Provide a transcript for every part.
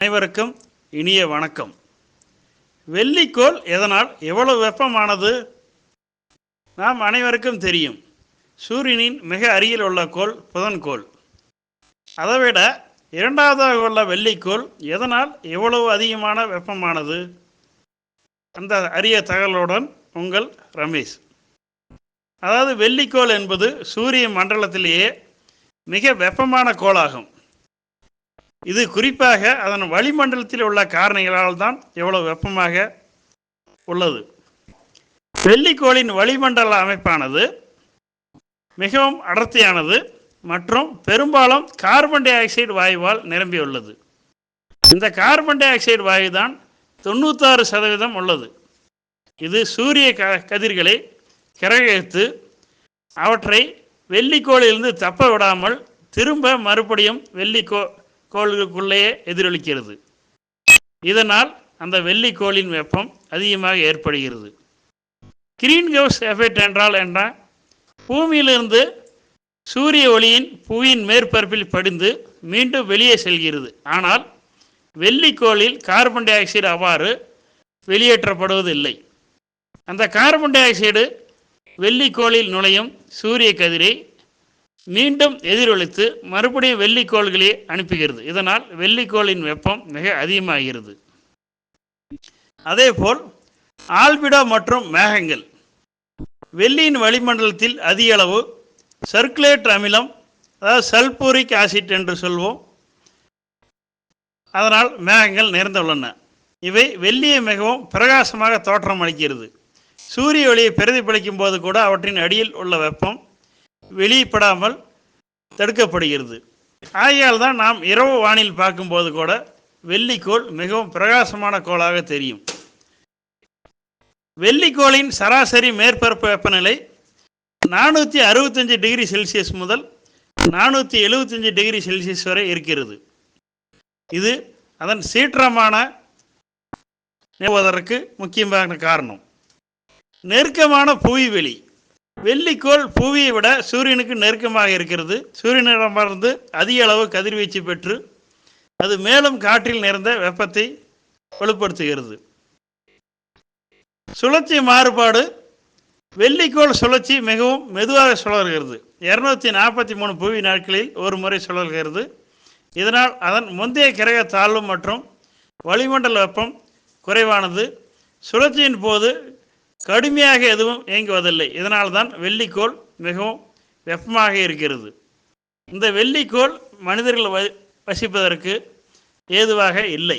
அனைவருக்கும் இனிய வணக்கம். வெள்ளிக்கோள் எதனால் எவ்வளவு வெப்பமானது? நாம் அனைவருக்கும் தெரியும். சூரியனின் மிக அருகில் உள்ள கோள் புதன்கோள் அதைவிட இரண்டாவதாக உள்ள வெள்ளிக்கோள் எதனால் எவ்வளவு அதிகமான வெப்பமானது? அந்த அரிய தகவலுடன் உங்கள் ரமேஷ். அதாவது வெள்ளிக்கோள் என்பது சூரிய மண்டலத்திலேயே மிக வெப்பமான கோளாகும். இது குறிப்பாக அதன் வளிமண்டலத்தில் உள்ள காரணிகளால் தான் இவ்வளவு வெப்பமாக உள்ளது. வெள்ளிக்கோளின் வளிமண்டல அமைப்பானது மிகவும் அடர்த்தியானது மற்றும் பெரும்பாலும் கார்பன் டை ஆக்சைடு வாயுவால் நிரம்பியுள்ளது. இந்த கார்பன் டை ஆக்சைடு வாயு தான் தொண்ணூத்தாறு சதவீதம் உள்ளது. இது சூரிய க கதிர்களை கிரகித்து அவற்றை வெள்ளிக்கோளிலிருந்து தப்ப விடாமல் திரும்ப மறுபடியும் வெள்ளிக்கோ கோள்களுக்குள்ளேயே எதிரொலிக்கிறது. இதனால் அந்த வெள்ளி கோளின் வெப்பம் அதிகமாக ஏற்படுகிறது. கிரீன் ஹவுஸ் எஃபெக்ட் என்றால் என்ன? பூமியிலிருந்து சூரிய ஒளியின் புவியின் மேற்பரப்பில் படிந்து மீண்டும் வெளியே செல்கிறது. ஆனால் வெள்ளிக்கோளில் கார்பன் டை ஆக்சைடு அவ்வாறு வெளியேற்றப்படுவதில்லை. அந்த கார்பன் டை ஆக்சைடு வெள்ளிக்கோளில் நுழையும் சூரிய கதிரை மீண்டும் எதிரொலித்து மறுபடியும் வெள்ளிக்கோள்களே அனுப்புகிறது. இதனால் வெள்ளிக்கோளின் வெப்பம் மிக அதிகமாகிறது. அதேபோல் ஆல்பிடோ மற்றும் மேகங்கள். வெள்ளியின் வளிமண்டலத்தில் அதிக அளவு சர்க்குலேட் அமிலம் அதாவது சல்பூரிக் ஆசிட் என்று சொல்வோம். அதனால் மேகங்கள் நிறைந்துள்ளன. இவை வெள்ளியை மிகவும் பிரகாசமாக தோற்றம் அளிக்கிறது சூரிய ஒளியை பிரதிபலிக்கும் போது கூட அவற்றின் அடியில் உள்ள வெப்பம் வெளிப்படாமல் தடுக்கப்படுகிறது. ஆகையால் தான் நாம் இரவு வானில் பார்க்கும்போது கூட வெள்ளிக்கோள் மிகவும் பிரகாசமான கோளாக தெரியும். வெள்ளிக்கோளின் சராசரி மேற்பரப்பு வெப்பநிலை நானூற்றி அறுபத்தஞ்சு டிகிரி செல்சியஸ் முதல் நானூற்றி எழுபத்தஞ்சு டிகிரி செல்சியஸ் வரை இருக்கிறது. இது அதன் சீற்றமான நிறுவதற்கு முக்கியமான காரணம். நெருக்கமான புவிவெளி வெள்ளிக்கோள் புவியை விட சூரியனுக்கு நெருக்கமாக இருக்கிறது. சூரியனிடமிருந்து அதிக அளவு கதிர்வீச்சு பெற்று அது மேலும் காற்றில் நிறைந்த வெப்பத்தை வலுப்படுத்துகிறது. சுழற்சி மாறுபாடு வெள்ளிக்கோள் சுழற்சி மிகவும் மெதுவாக சுழல்கிறது. இரநூத்தி நாற்பத்தி மூணு புவி நாட்களில் ஒரு முறை சுழல்கிறது. இதனால் அதன் முந்தைய கிரக தாழ்வு மற்றும் வளிமண்டல வெப்பம் குறைவானது. சுழற்சியின் போது கடுமையாக எதுவும் இயங்குவதில்லை. இதனால் தான் வெள்ளிக்கோள் மிகவும் வெப்பமாக இருக்கிறது. இந்த வெள்ளிக்கோள் மனிதர்கள் வ வசிப்பதற்கு ஏதுவாக இல்லை.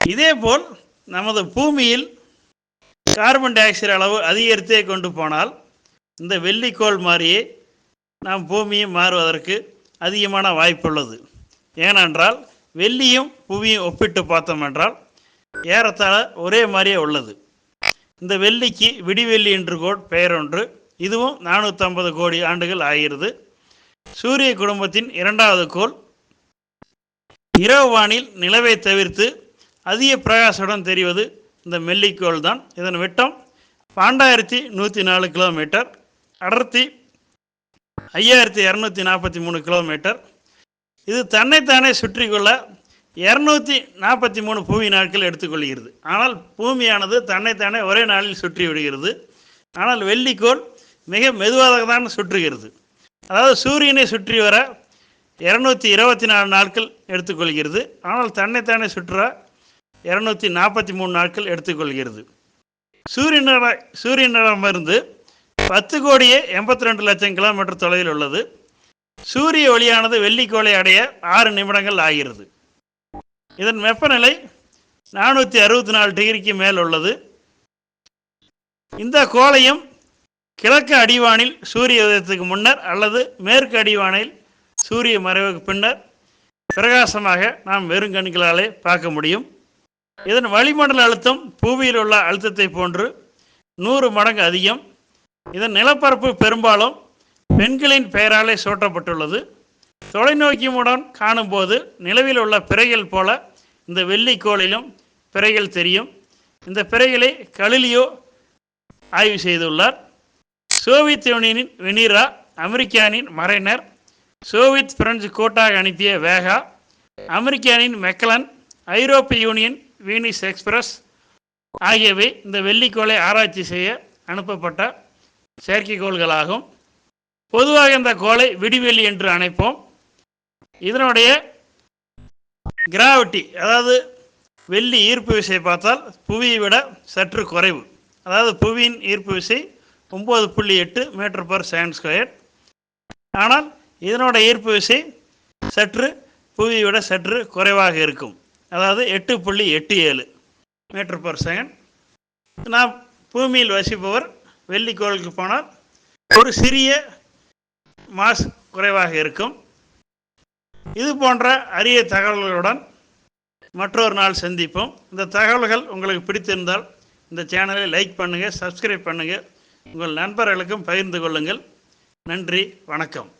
இதேபோல் நமது பூமியில் கார்பன் டை ஆக்சைடு அளவு அதிகரித்தே கொண்டு போனால் இந்த வெள்ளிக்கோள் மாதிரியே நாம் பூமியும் மாறுவதற்கு அதிகமான வாய்ப்புள்ளது. ஏனென்றால் வெள்ளியும் புவியும் ஒப்பிட்டு பார்த்தோம் என்றால் ஏறத்தாழ ஒரே மாதிரியே உள்ளது. இந்த வெள்ளிக்கு விடிவெள்ளி என்று கோட் பெயர் ஒன்று இதுவும் நானூற்றம்பது கோடி ஆண்டுகள் ஆகிறது. சூரிய குடும்பத்தின் இரண்டாவது கோள். இரவு வானில் நிலவை தவிர்த்து அதிக பிரகாசத்துடன் தெரிவது இந்த மெல்லிக்கோள் தான். இதன் விட்டம் பன்னெண்டாயிரத்தி நூற்றி நாலு கிலோமீட்டர். அடர்த்தி ஐயாயிரத்தி இரநூத்தி நாற்பத்தி மூணு கிலோமீட்டர். இது தன்னைத்தானே சுற்றி கொள்ள இரநூத்தி நாற்பத்தி மூணு பூமி நாட்கள் எடுத்துக்கொள்கிறது. ஆனால் பூமியானது தன்னைத்தானே ஒரே நாளில் சுற்றி விடுகிறது. ஆனால் வெள்ளிக்கோள் மிக மெதுவாக தான் சுற்றுகிறது. அதாவது சூரியனை சுற்றி வர இரநூத்தி இருபத்தி நாலு நாட்கள் எடுத்துக்கொள்கிறது. ஆனால் தன்னைத்தானே சுற்ற இரநூத்தி நாற்பத்தி மூணு நாட்கள் எடுத்துக்கொள்கிறது. சூரியனிட சூரியனிடமிருந்து பத்து கோடியே எண்பத்தி ரெண்டு லட்சம் கிலோமீட்டர் தொலைவில் உள்ளது. சூரிய ஒளியானது வெள்ளிக்கோளை அடைய ஆறு நிமிடங்கள் ஆகிறது. இதன் வெப்பநிலை நானூற்றி அறுபத்தி நாலு டிகிரிக்கு மேல் உள்ளது. இந்த கோளையும் கிழக்கு அடிவானில் சூரிய உதயத்துக்கு முன்னர் அல்லது மேற்கு அடிவானில் சூரிய மறைவுக்கு பின்னர் பிரகாசமாக நாம் வெறும் கண்களாலே பார்க்க முடியும். இதன் வளிமண்டல அழுத்தம் பூமியில் உள்ள அழுத்தத்தை போன்று நூறு மடங்கு அதிகம். இதன் நிலப்பரப்பு பெரும்பாலும் பெண்களின் பெயராலே சூட்டப்பட்டுள்ளது. தொலைநோக்கியுடன் காணும்போது நிலவில் உள்ள பிறைகள் போல இந்த வெள்ளிக்கோளிலும் பிறைகள் தெரியும். இந்த பிறைகளை கலிலியோ ஆய்வு செய்துள்ளார். சோவியத் யூனியனின் வெனிரா அமெரிக்கானின் மரைனர் சோவியத் பிரெஞ்சு கோட்டாக அனுப்பிய வேகா அமெரிக்கானின் மெக்கலன் ஐரோப்பிய யூனியன் வீனிஸ் எக்ஸ்பிரஸ் ஆகியவை இந்த வெள்ளிக்கோளை ஆராய்ச்சி செய்ய அனுப்பப்பட்ட செயற்கைக்கோள்களாகும் பொதுவாக இந்த கோளை விடிவெள்ளி என்று அழைப்போம் இதனுடைய கிராவிட்டி அதாவது வெள்ளி ஈர்ப்பு விசை பார்த்தால் புவியை விட சற்று குறைவு. அதாவது புவியின் ஈர்ப்பு விசை ஒம்பது புள்ளி எட்டு மீட்டர் பர் செகண்ட் ஸ்கொயர் ஆனால் இதனோட ஈர்ப்பு விசை சற்று புவியை விட சற்று குறைவாக இருக்கும். அதாவது எட்டு புள்ளி எட்டு ஏழு மீட்டர் பர் செகண்ட் நாம் பூமியில் வசிப்பவர் வெள்ளிக்கோளுக்கு போனால் ஒரு சிறிய மாஸ் குறைவாக இருக்கும். இது போன்ற அரிய தகவல்களுடன் மற்றொரு நாள் சந்திப்போம். இந்த தகவல்கள் உங்களுக்கு பிடித்திருந்தால் இந்த சேனலை லைக் பண்ணுங்கள் சப்ஸ்கிரைப் பண்ணுங்கள் உங்கள் நண்பர்களுக்கும் பகிர்ந்து கொள்ளுங்கள். நன்றி வணக்கம்.